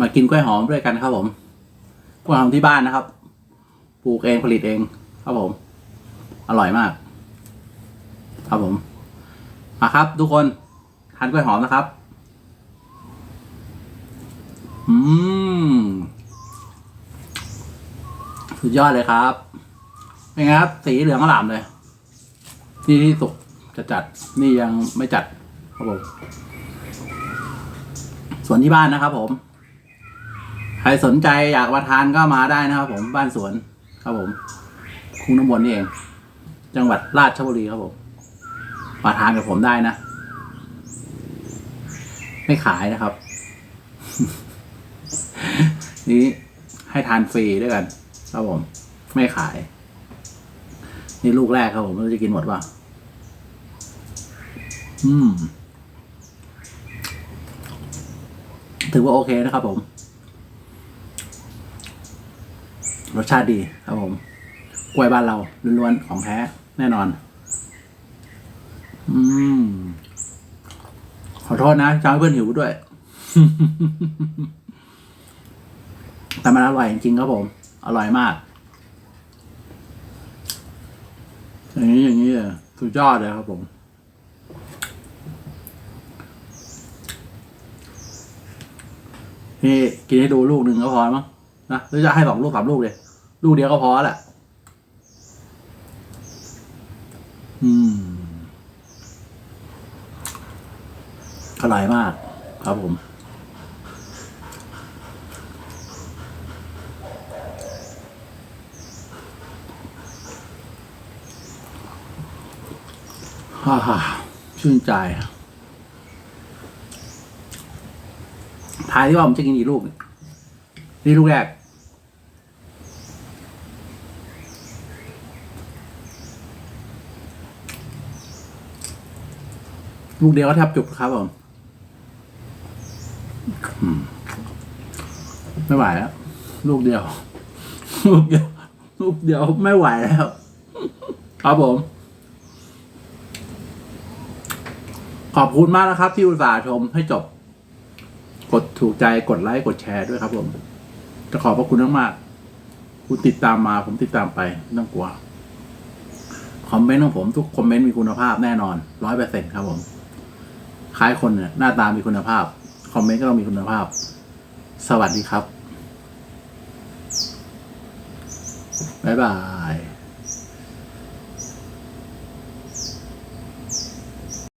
มากินกล้วยหอมด้วยกันครับผมกล้วยหอมที่บ้านนะครับ ปลูกเองผลิตเอง ครับผม อร่อยมาก ครับผมมาครับ ทุกคนทานกล้วยหอมนะครับ อืม สุดยอดเลยครับเป็นไงครับ สีเหลืองอร่ามเลยนี่ที่สุกจะจัด นี่ยังไม่จัด ครับผมสวนที่บ้านนะครับผม รสนใจอยากมาทานก็มาได้นะครับผมบ้านสวนครับผมคุ้งน้ำบนนี่เอง จังหวัดราชบุรีครับผมมาทานกับผมได้นะ ไม่ขายนะครับ นี้ให้ทานฟรีด้วยกัน ครับผม ไม่ขาย นี่ลูกแรกครับผมไม่รู้จะกินหมดป่ะอืม ถือว่าโอเคนะครับผม รสชาติดีครับผมกล้วยบ้านเราล้วนๆของแท้แน่นอน อืม ขอโทษนะจำให้เพื่อนหิวด้วย แต่มันอร่อยจริงๆครับผม อร่อยมาก อย่างนี้อย่างนี้สุดยอดเลยครับผมนี่กินให้ดูลูกหนึ่งก็พอมั้ง นะหรือจะให้สองลูกสามลูกเลย ลูกเดียวก็พอแหละอืมอร่อยมาก ครับผม ฮ่าฮ่าชื่นใจทายที่ว่าผมจะกินกี่ลูกนี่ลูกแรก ลูกเดียวก็แทบจุกครับผมไม่ไหวแล้ว ลูกเดียว ลูกเดียว ลูกเดียวไม่ไหวแล้ว ครับผม ขอบคุณมากนะครับ ที่อุตส่าห์ชมให้จบ กดถูกใจกดไลค์กดแชร์ด้วยครับผม จะขอบพระคุณมากๆคุณติดตามมา ผมติดตามไปไม่ต้องกลัวคอมเมนต์ของผมทุกคอมเมนต์มีคุณภาพแน่นอนร้อยเปอร์เซ็นครับผม คล้ายคนเนี่ยหน้าตามีคุณภาพ คอมเมนต์ก็ต้องมีคุณภาพ สวัสดีครับ บ๊ายบาย